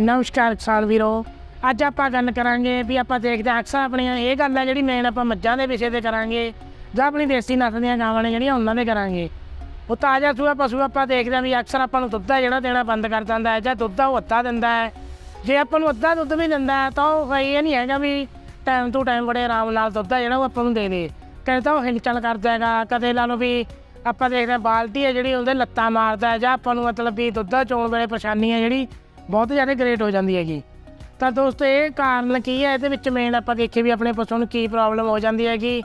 ਨਮਸਕਾਰ ਕਿਸਾਨ ਵੀਰੋ। ਅੱਜ ਆਪਾਂ ਗੱਲ ਕਰਾਂਗੇ ਵੀ ਆਪਾਂ ਦੇਖਦੇ ਹਾਂ ਅਕਸਰ ਆਪਣੀਆਂ ਇਹ ਗੱਲ ਹੈ ਜਿਹੜੀ ਮੇਨ ਆਪਾਂ ਮੱਝਾਂ ਦੇ ਵਿਸ਼ੇ ਤੇ ਕਰਾਂਗੇ ਜਾਂ ਆਪਣੀ ਦੇਸੀ ਨਸਲ ਦੀਆਂ ਗਾਵਾਂ ਨੇ ਜਿਹੜੀਆਂ ਉਹਨਾਂ ਦੇ ਕਰਾਂਗੇ। ਉਹ ਤਾਜ਼ਾ ਸੂਆ ਪਸ਼ੂ ਆਪਾਂ ਦੇਖਦੇ ਹਾਂ ਵੀ ਅਕਸਰ ਆਪਾਂ ਨੂੰ ਦੁੱਧ ਜਿਹੜਾ ਦੇਣਾ ਬੰਦ ਕਰ ਦਿੰਦਾ ਹੈ ਜਾਂ ਦੁੱਧ ਆ ਉਹ ਅੱਧਾ ਦਿੰਦਾ ਹੈ। ਜੇ ਆਪਾਂ ਨੂੰ ਅੱਧਾ ਦੁੱਧ ਵੀ ਦਿੰਦਾ ਤਾਂ ਉਹ ਇਹ ਨਹੀਂ ਹੈਗਾ ਵੀ ਟਾਈਮ ਟੂ ਟਾਈਮ ਬੜੇ ਆਰਾਮ ਨਾਲ ਦੁੱਧ ਹੈ ਜਿਹੜਾ ਉਹ ਆਪਾਂ ਨੂੰ ਦੇ ਦੇ। ਕਦੇ ਤਾਂ ਉਹ ਹਿਲਚਲ ਕਰਦਾ ਹੈਗਾ ਕਦੇ ਲਾ ਲਓ ਵੀ ਆਪਾਂ ਦੇਖਦੇ ਹਾਂ ਬਾਲਟੀ ਹੈ ਜਿਹੜੀ ਉਹਦੇ ਲੱਤਾਂ ਮਾਰਦਾ ਜਾਂ ਆਪਾਂ ਨੂੰ ਮਤਲਬ ਵੀ ਦੁੱਧ ਚੋਣ ਵੇਲੇ ਪਰੇਸ਼ਾਨੀ ਹੈ ਜਿਹੜੀ ਬਹੁਤ ਜ਼ਿਆਦਾ ਗ੍ਰੇਟ ਹੋ ਜਾਂਦੀ ਹੈਗੀ। ਤਾਂ ਦੋਸਤੋ, ਇਹ ਕਾਰਨ ਕੀ ਹੈ? ਇਹਦੇ ਵਿੱਚ ਮੇਨ ਆਪਾਂ ਦੇਖੀਏ ਵੀ ਆਪਣੇ ਪਸ਼ੂ ਨੂੰ ਕੀ ਪ੍ਰੋਬਲਮ ਹੋ ਜਾਂਦੀ ਹੈਗੀ।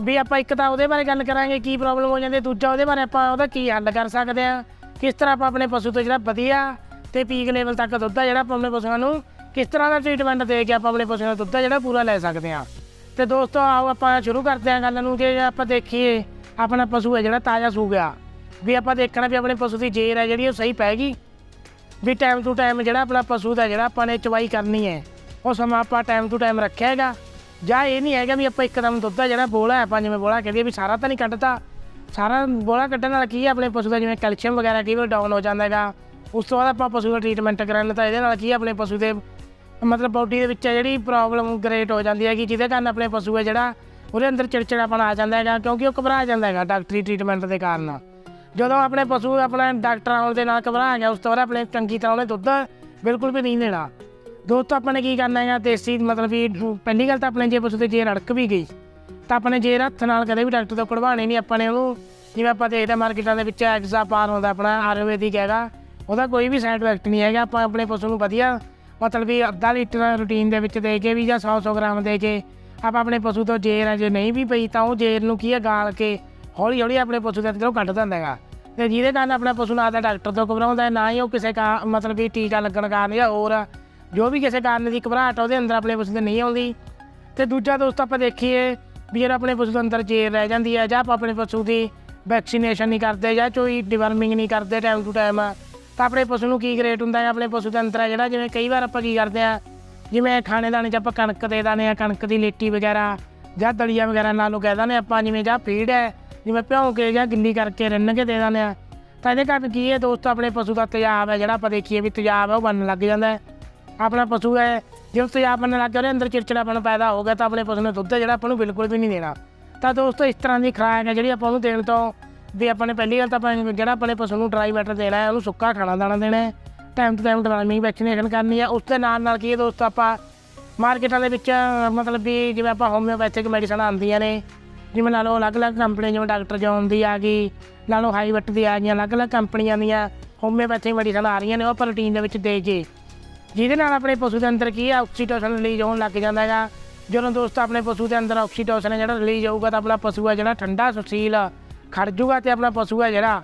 ਵੀ ਆਪਾਂ ਇੱਕ ਤਾਂ ਉਹਦੇ ਬਾਰੇ ਗੱਲ ਕਰਾਂਗੇ, ਕੀ ਪ੍ਰੋਬਲਮ ਹੋ ਜਾਂਦੀ ਹੈ। ਦੂਜਾ ਉਹਦੇ ਬਾਰੇ ਆਪਾਂ ਉਹਦਾ ਕੀ ਹੱਲ ਕਰ ਸਕਦੇ ਆ ਕਿਸ ਤਰ੍ਹਾਂ ਆਪਾਂ ਆਪਣੇ ਪਸ਼ੂ ਤੋਂ ਜਿਹੜਾ ਵਧੀਆ ਤੇ ਪੀਕ ਲੈਵਲ ਤੱਕ ਦੁੱਧ ਆ ਜਿਹੜਾ ਆਪਾਂ ਆਪਣੇ ਪਸ਼ੂਆਂ ਨੂੰ ਕਿਸ ਤਰ੍ਹਾਂ ਦਾ ਟ੍ਰੀਟਮੈਂਟ ਦੇ ਕੇ ਆਪਾਂ ਆਪਣੇ ਪਸ਼ੂਆਂ ਦਾ ਦੁੱਧ ਆ ਜਿਹੜਾ ਪੂਰਾ ਲੈ ਸਕਦੇ ਆ ਤੇ ਦੋਸਤੋ, ਆਓ ਆਪਾਂ ਸ਼ੁਰੂ ਕਰਦੇ ਹਾਂ ਗੱਲ ਨੂੰ ਕਿ ਆਪਾਂ ਦੇਖੀਏ, ਆਪਣਾ ਪਸ਼ੂ ਹੈ ਜਿਹੜਾ ਤਾਜ਼ਾ ਸੂ ਗਿਆ ਵੀ ਆਪਾਂ ਦੇਖਣਾ ਵੀ ਆਪਣੇ ਪਸ਼ੂ ਦੀ ਜੇਰ ਹੈ ਜਿਹੜੀ ਉਹ ਸਹੀ ਪੈ ਗਈ। ਵੀ ਟਾਈਮ ਟੂ ਟਾਈਮ ਜਿਹੜਾ ਆਪਣਾ ਪਸ਼ੂ ਦਾ ਜਿਹੜਾ ਆਪਾਂ ਨੇ ਚਵਾਈ ਕਰਨੀ ਹੈ, ਉਹ ਸਮਾਂ ਆਪਾਂ ਟਾਈਮ ਟੂ ਟਾਈਮ ਰੱਖਿਆ ਹੈਗਾ। ਜਾਂ ਇਹ ਨਹੀਂ ਹੈਗਾ ਵੀ ਆਪਾਂ ਇੱਕਦਮ ਦੁੱਧ ਦਾ ਜਿਹੜਾ ਬੋਲਾ ਆਪਾਂ ਜਿਵੇਂ ਬੋਲਾ ਕਹਦੇ ਵੀ ਸਾਰਾ ਤਾਂ ਨਹੀਂ ਕੱਢਤਾ। ਸਾਰਾ ਬੋਲਾ ਕੱਢਣ ਨਾਲ ਕੀ ਹੈ, ਆਪਣੇ ਪਸ਼ੂ ਦਾ ਜਿਵੇਂ ਕੈਲਸ਼ੀਅਮ ਵਗੈਰਾ ਕੀ ਵੀ ਡਾਊਨ ਹੋ ਜਾਂਦਾ ਹੈਗਾ। ਉਸ ਤੋਂ ਬਾਅਦ ਆਪਾਂ ਪਸ਼ੂ ਦਾ ਟ੍ਰੀਟਮੈਂਟ ਕਰਾਂਗੇ ਤਾਂ ਇਹਦੇ ਨਾਲ ਕੀ ਆਪਣੇ ਪਸ਼ੂ ਦੇ ਮਤਲਬ ਬਾਡੀ ਦੇ ਵਿੱਚ ਜਿਹੜੀ ਪ੍ਰੋਬਲਮ ਗ੍ਰੇਟ ਹੋ ਜਾਂਦੀ ਹੈਗੀ, ਜਿਹਦੇ ਕਾਰਨ ਆਪਣੇ ਪਸ਼ੂ ਹੈ ਜਿਹੜਾ ਉਹਦੇ ਅੰਦਰ ਚਿੜਚਿੜਾਪਣ ਆ ਜਾਂਦਾ ਹੈਗਾ, ਕਿਉਂਕਿ ਉਹ ਘਬਰਾ ਜਾਂਦਾ ਹੈਗਾ ਡਾਕਟਰੀ ਟ੍ਰੀਟਮੈਂਟ ਦੇ ਕਾਰਨ। ਜਦੋਂ ਆਪਣੇ ਪਸ਼ੂ ਆਪਣੇ ਡਾਕਟਰਾਂ ਆਉਣ ਦੇ ਨਾਲ ਘਬਰਾ ਗਿਆ ਉਸ ਤੋਂ ਬਾਅਦ ਆਪਣੇ ਚੰਗੀ ਤਰ੍ਹਾਂ ਉਹਨੇ ਦੁੱਧ ਬਿਲਕੁਲ ਵੀ ਨਹੀਂ ਦੇਣਾ। ਦੋਸਤੋ ਆਪਾਂ ਨੇ ਕੀ ਕਰਨਾ ਹੈਗਾ? ਦੇਸੀ ਮਤਲਬ ਵੀ ਪਹਿਲੀ ਗੱਲ ਤਾਂ ਆਪਣੇ ਜੇ ਪਸ਼ੂ ਤੇ ਜੇ ਰੜਕ ਵੀ ਗਈ, ਤਾਂ ਆਪਣੇ ਜੇ ਹੱਥ ਨਾਲ ਕਦੇ ਵੀ ਡਾਕਟਰ ਤੋਂ ਕਢਵਾਣੇ ਨਹੀਂ ਆਪਾਂ ਨੇ। ਉਹਨੂੰ ਜਿਵੇਂ ਆਪਾਂ ਦੇਖਦੇ ਹਾਂ ਮਾਰਕੀਟਾਂ ਦੇ ਵਿੱਚ ਐਗਜ਼ਾ ਪਾਰ ਹੁੰਦਾ ਆਪਣਾ, ਆਯੁਰਵੈਦਿਕ ਹੈਗਾ, ਉਹਦਾ ਕੋਈ ਵੀ ਸਾਈਡ ਇਫੈਕਟ ਨਹੀਂ ਹੈਗਾ। ਆਪਾਂ ਆਪਣੇ ਪਸ਼ੂ ਨੂੰ ਵਧੀਆ ਮਤਲਬ ਵੀ ਅੱਧਾ ਲੀਟਰ ਰੂਟੀਨ ਦੇ ਵਿੱਚ ਦੇ ਕੇ ਵੀ ਜਾਂ 100 100 ਗ੍ਰਾਮ ਦੇ ਕੇ ਆਪਾਂ ਆਪਣੇ ਪਸ਼ੂ ਤੋਂ ਜੇਰ ਹੈ ਜੇ ਨਹੀਂ ਵੀ ਪਈ ਤਾਂ ਉਹ ਜੇਰ ਨੂੰ ਕੀ ਹੈ ਗਾਲ ਕੇ ਹੌਲੀ ਹੌਲੀ ਆਪਣੇ ਪਸ਼ੂ ਦੇ ਅੰਦਰੋਂ ਕੱਢ ਦਿੰਦਾ ਹੈਗਾ। ਤੇ ਜਿਹਦੇ ਕਾਰਨ ਆਪਣਾ ਪਸ਼ੂ ਨਾ ਤਾਂ ਡਾਕਟਰ ਤੋਂ ਘਬਰਾਉਂਦਾ ਹੈ, ਨਾ ਹੀ ਉਹ ਕਿਸੇ ਕਾ ਮਤਲਬ ਵੀ ਟੀਕਾ ਲੱਗਣ ਕਾਰਨ ਜਾਂ ਹੋਰ ਜੋ ਵੀ ਕਿਸੇ ਕਾਰਨ ਦੀ ਘਬਰਾਹਟ ਆ, ਉਹਦੇ ਅੰਦਰ ਆਪਣੇ ਪਸ਼ੂ ਦੇ ਨਹੀਂ ਆਉਂਦੀ। ਤੇ ਦੂਜਾ ਦੋਸਤ ਆਪਾਂ ਦੇਖੀਏ ਵੀ ਜਿਹੜਾ ਆਪਣੇ ਪਸ਼ੂ ਦੇ ਅੰਦਰ ਜੇਰ ਰਹਿ ਜਾਂਦੀ ਹੈ ਜਾਂ ਆਪਾਂ ਆਪਣੇ ਪਸ਼ੂ ਦੀ ਵੈਕਸੀਨੇਸ਼ਨ ਨਹੀਂ ਕਰਦੇ ਜਾਂ ਕੋਈ ਡਿਵਰਮਿੰਗ ਨਹੀਂ ਕਰਦੇ ਟਾਈਮ ਟੂ ਟਾਈਮ ਤਾਂ ਆਪਣੇ ਪਸ਼ੂ ਨੂੰ ਕੀ ਗ੍ਰੇਟ ਹੁੰਦਾ ਹੈ ਆਪਣੇ ਪਸ਼ੂ ਦੇ ਅੰਦਰ ਹੈ ਜਿਹੜਾ ਜਿਵੇਂ ਕਈ ਵਾਰ ਆਪਾਂ ਕੀ ਕਰਦੇ ਆ ਜਿਵੇਂ ਖਾਣੇ ਦਾਣੇ 'ਚ ਆਪਾਂ ਕਣਕ ਦੇ ਦਾਣੇ ਆ ਕਣਕ ਦੀ ਲੇਟੀ ਵਗੈਰਾ ਜਾਂ ਦਲੀਆ ਵਗੈਰਾ ਨਾਲ ਨਾਲੋਂ ਕਹਿ ਦਿੰਦੇ ਆਪਾਂ ਜਿਵੇਂ ਜਾਂ ਫੀਡ ਹੈ ਜਿਵੇਂ ਭਿਉਂ ਕੇ ਜਾਂ ਗਿੱਲੀ ਕਰਕੇ ਰਿੰਨ ਕੇ ਦੇ ਦਿੰਦੇ ਆ, ਤਾਂ ਇਹਦੇ ਕਾਰਨ ਕੀ ਹੈ ਦੋਸਤੋ, ਆਪਣੇ ਪਸ਼ੂ ਦਾ ਤੇਜ਼ਾਬ ਹੈ, ਜਿਹੜਾ ਆਪਾਂ ਦੇਖੀਏ ਵੀ ਤੇਜ਼ਾਬ ਹੈ, ਉਹ ਬਣਨ ਲੱਗ ਜਾਂਦਾ ਹੈ। ਆਪਣਾ ਪਸ਼ੂ ਹੈ ਜਦੋਂ ਤੇਜ਼ਾਬ ਬਣਨ ਲੱਗ ਗਿਆ, ਉਹਦੇ ਅੰਦਰ ਚਿੜਚਿੜਾਪਣ ਪੈਦਾ ਹੋ ਗਿਆ, ਤਾਂ ਆਪਣੇ ਪਸ਼ੂ ਨੇ ਦੁੱਧ ਜਿਹੜਾ ਆਪਾਂ ਨੂੰ ਬਿਲਕੁਲ ਵੀ ਨਹੀਂ ਦੇਣਾ। ਤਾਂ ਦੋਸਤੋ, ਇਸ ਤਰ੍ਹਾਂ ਦੀ ਖੁਰਾਕ ਹੈ, ਜਿਹੜੀ ਆਪਾਂ ਉਹਨੂੰ ਦੇਣ ਤੋਂ ਵੀ ਆਪਾਂ ਨੇ ਪਹਿਲੀ ਗੱਲ ਤਾਂ ਆਪਾਂ ਜਿਹੜਾ ਆਪਣੇ ਪਸ਼ੂ ਨੂੰ ਡਰਾਈ ਮੈਟਰ ਦੇਣਾ ਹੈ, ਉਹਨੂੰ ਸੁੱਕਾ ਖਾਣਾ ਦਾਣਾ ਦੇਣਾ ਹੈ। Time to time deworming vaccination ਕਰਨੀ ਹੈ। ਉਸ ਦੇ ਨਾਲ ਨਾਲ ਕੀ ਹੈ ਦੋਸਤੋ, ਆਪਾਂ ਮਾਰਕੀਟਾਂ ਦੇ ਵਿੱਚ, ਮਤਲਬ ਵੀ ਜਿਵੇਂ ਆਪਾਂ ਹੋਮਿਓਪੈਥਿਕ ਮੈਡੀਸਨ ਆਉਂਦੀਆਂ ਨੇ ਜਿਵੇਂ ਲਾ ਲਓ ਅਲੱਗ-ਅਲੱਗ ਕੰਪਨੀ ਜਿਵੇਂ ਡਾਕਟਰ ਜੌਨ ਦੀ ਆ ਗਈ, ਲਾ ਲਓ ਹਾਈਵਟ ਦੀ ਆ ਗਈਆਂ, ਅਲੱਗ-ਅਲੱਗ ਕੰਪਨੀਆਂ ਦੀਆਂ ਹੋਮਿਓਪੈਥੀ ਮੈਡੀਸਨ ਆ ਰਹੀਆਂ ਨੇ, ਉਹ ਪ੍ਰੋਟੀਨ ਦੇ ਵਿੱਚ ਦੇ ਕੇ ਜਿਹਦੇ ਨਾਲ ਆਪਣੇ ਪਸ਼ੂ ਦੇ ਅੰਦਰ ਕੀ ਹੈ ਆਕਸੀਟੋਸਿਨ ਰਿਲੀਜ਼ ਹੋਣ ਲੱਗ ਜਾਂਦਾ ਹੈਗਾ। ਜਦੋਂ ਦੋਸਤ ਆਪਣੇ ਪਸ਼ੂ ਦੇ ਅੰਦਰ ਆਕਸੀਟੋਸ਼ਨ ਹੈ ਜਿਹੜਾ ਰਿਲੀਜ਼ ਹੋਊਗਾ ਤਾਂ ਆਪਣਾ ਪਸ਼ੂ ਹੈ ਜਿਹੜਾ ਠੰਡਾ, ਸੁਸ਼ੀਲ, ਖੜ ਜੂਗਾ ਤੇ ਆਪਣਾ ਪਸ਼ੂ ਹੈ ਜਿਹੜਾ,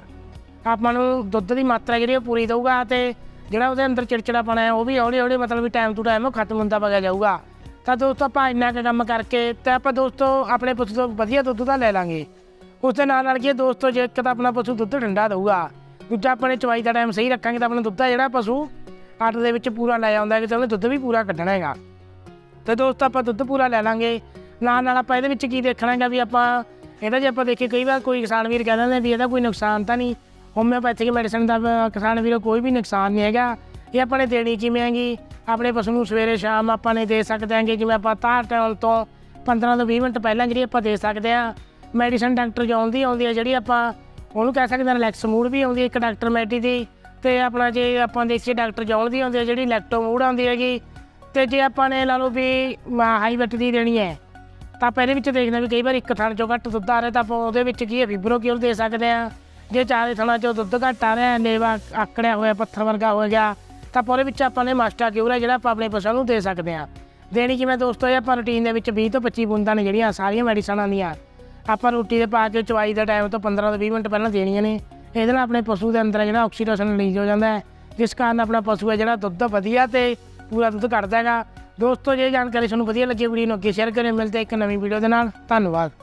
ਆਪਾਂ ਨੂੰ ਦੁੱਧ ਦੀ ਮਾਤਰਾ ਜਿਹੜੀ ਉਹ ਪੂਰੀ ਦੇਊਗਾ ਤੇ ਜਿਹੜਾ ਉਹਦੇ ਅੰਦਰ ਚਿੜਚਿੜਾਪਣ ਹੈ ਉਹ ਵੀ ਹੌਲੀ ਹੌਲੀ ਮਤਲਬ ਵੀ ਟਾਈਮ ਟੂ ਟਾਈਮ ਉਹ ਖਤਮ ਹੁੰਦਾ ਵਗਿਆ ਜਾਊਗਾ। ਤਾਂ ਦੋਸਤੋ ਆਪਾਂ ਇੰਨਾ ਕੁ ਕੰਮ ਕਰਕੇ ਤਾਂ ਆਪਾਂ ਦੋਸਤੋ ਆਪਣੇ ਪਸ਼ੂ ਤੋਂ ਵਧੀਆ ਦੁੱਧ ਦਾ ਲੈ ਲਾਂਗੇ। ਉਸ ਦੇ ਨਾਲ ਨਾਲ ਕੀ ਹੈ ਦੋਸਤੋ, ਜੇ ਇੱਕ ਤਾਂ ਆਪਣਾ ਪਸ਼ੂ ਦੁੱਧ ਠੰਡਾ ਦਊਗਾ, ਦੂਜਾ ਆਪਣੇ ਚਵਾਈ ਦਾ ਟਾਈਮ ਸਹੀ ਰੱਖਾਂਗੇ ਤਾਂ ਆਪਣਾ ਦੁੱਧ ਆ ਜਿਹੜਾ ਪਸ਼ੂ ਅੱਠ ਦੇ ਵਿੱਚ ਪੂਰਾ ਲੈ ਆਉਂਦਾ ਹੈ ਕਿ ਉਹਨੇ ਦੁੱਧ ਵੀ ਪੂਰਾ ਕੱਢਣਾ ਹੈਗਾ। ਤੇ ਦੋਸਤੋ ਆਪਾਂ ਦੁੱਧ ਪੂਰਾ ਲੈ ਲਾਂਗੇ। ਨਾਲ ਨਾਲ ਆਪਾਂ ਇਹਦੇ ਵਿੱਚ ਕੀ ਦੇਖਣਾ ਹੈਗਾ ਵੀ ਆਪਾਂ ਇਹਦਾ ਜੇ ਆਪਾਂ ਦੇਖੀਏ ਕਈ ਵਾਰ ਕੋਈ ਕਿਸਾਨ ਵੀਰ ਕਹਿ ਦਿੰਦੇ ਵੀ ਇਹਦਾ ਕੋਈ ਨੁਕਸਾਨ ਤਾਂ ਨਹੀਂ। ਹੋਮਿਓਪੈਥਿਕ ਮੈਡੀਸਨ ਦਾ ਕਿਸਾਨ ਵੀਰੋ ਕੋਈ ਵੀ ਨੁਕਸਾਨ ਨਹੀਂ ਹੈਗਾ। ਇਹ ਆਪਾਂ ਨੇ ਦੇਣੀ ਕਿਵੇਂ ਹੈਗੀ? ਆਪਣੇ ਪਸ਼ੂ ਨੂੰ ਸਵੇਰੇ ਸ਼ਾਮ ਆਪਾਂ ਨੇ ਦੇ ਸਕਦੇ ਹਾਂਗੇ, ਜਿਵੇਂ ਆਪਾਂ ਤਾਰ ਟਾਈਮ ਤੋਂ 15 ਤੋਂ 20 ਮਿੰਟ ਪਹਿਲਾਂ ਜਿਹੜੀ ਆਪਾਂ ਦੇ ਸਕਦੇ ਆ ਮੈਡੀਸਨ ਡਾਕਟਰ ਜੋ ਆਉਂਦੀ ਆਉਂਦੀ ਹੈ ਜਿਹੜੀ ਆਪਾਂ ਉਹਨੂੰ ਕਹਿ ਸਕਦੇ ਹਾਂ, ਰਿਲੈਕਸ ਮੂਡ ਵੀ ਆਉਂਦੀ ਹੈ ਇੱਕ ਡਾਕਟਰ ਮੈਡੀ ਦੀ। ਤੇ ਆਪਣਾ ਜੇ ਆਪਾਂ ਦੇਖੀਏ ਡਾਕਟਰ ਜੌਨ ਦੀ ਆਉਂਦੀ ਹੈ ਜਿਹੜੀ ਲੈਕਟੋ ਮੂਡ ਆਉਂਦੀ ਹੈਗੀ। ਤੇ ਜੇ ਆਪਾਂ ਨੇ ਲਾ ਲਓ ਵੀ ਹਾਈ ਵਟ ਦੀ ਦੇਣੀ ਹੈ, ਤਾਂ ਆਪਾਂ ਇਹਦੇ ਵਿੱਚ ਦੇਖਦੇ ਹਾਂ ਵੀ ਕਈ ਵਾਰ ਇੱਕ ਥਣ ਚੋਂ ਘੱਟ ਦੁੱਧ ਆ ਰਿਹਾ, ਤਾਂ ਆਪਾਂ ਉਹਦੇ ਵਿੱਚ ਕੀ ਹੈ ਫਿਬਰੋ ਕਿਉਂ ਦੇ ਸਕਦੇ ਆ ਜੇ ਚਾਰੇ ਥਣਾਂ ਚੋਂ ਦੁੱਧ ਘੱਟ ਆ ਰਿਹਾ ਲੇਵਾ ਆਕੜਿਆ ਹੋਇਆ, ਪੱਥਰ ਵਰਗਾ ਹੋ ਗਿਆ ਤਾਂ ਆਪਾਂ ਉਹਦੇ ਵਿੱਚ ਆਪਾਂ ਨੇ ਮਾਸਟਰ ਕਿਉਰ ਹੈ ਜਿਹੜਾ ਆਪਾਂ ਆਪਣੇ ਪਸ਼ੂ ਨੂੰ ਦੇ ਸਕਦੇ ਆ ਦੇਣੀ ਕਿਵੇਂ ਦੋਸਤੋ, ਇਹ ਆਪਾਂ ਰੂਟੀਨ ਦੇ ਵਿੱਚ 20 ਤੋਂ 25 ਬੂੰਦਾਂ ਨੇ ਜਿਹੜੀਆਂ, ਸਾਰੀਆਂ ਮੈਡੀਸਨਾਂ ਦੀਆਂ ਆਪਾਂ ਰੋਟੀ ਦੇ ਪਾ ਕੇ ਚਵਾਈ ਦਾ ਟਾਈਮ ਤੋਂ 15 ਤੋਂ 20 ਮਿੰਟ ਪਹਿਲਾਂ ਦੇਣੀਆਂ ਨੇ। ਇਹਦੇ ਨਾਲ ਆਪਣੇ ਪਸ਼ੂ ਦੇ ਅੰਦਰ ਜਿਹੜਾ ਆਕਸੀਟੋਸਿਨ ਰਿਲੀਜ਼ ਹੋ ਜਾਂਦਾ ਹੈ, ਜਿਸ ਕਾਰਨ ਆਪਣਾ ਪਸ਼ੂ ਹੈ ਜਿਹੜਾ ਦੁੱਧ ਵਧੀਆ ਤੇ ਪੂਰਾ ਦੁੱਧ ਕੱਢਦਾ ਹੈਗਾ। ਦੋਸਤੋ, ਜੇ ਜਾਣਕਾਰੀ ਤੁਹਾਨੂੰ ਵਧੀਆ ਲੱਗੀ, ਵੀਡੀਓ ਨੂੰ ਅੱਗੇ ਸ਼ੇਅਰ ਕਰਿਓ, ਮਿਲਦੇ ਹਾਂ ਇੱਕ ਨਵੀਂ ਵੀਡੀਓ ਦੇ ਨਾਲ। ਧੰਨਵਾਦ।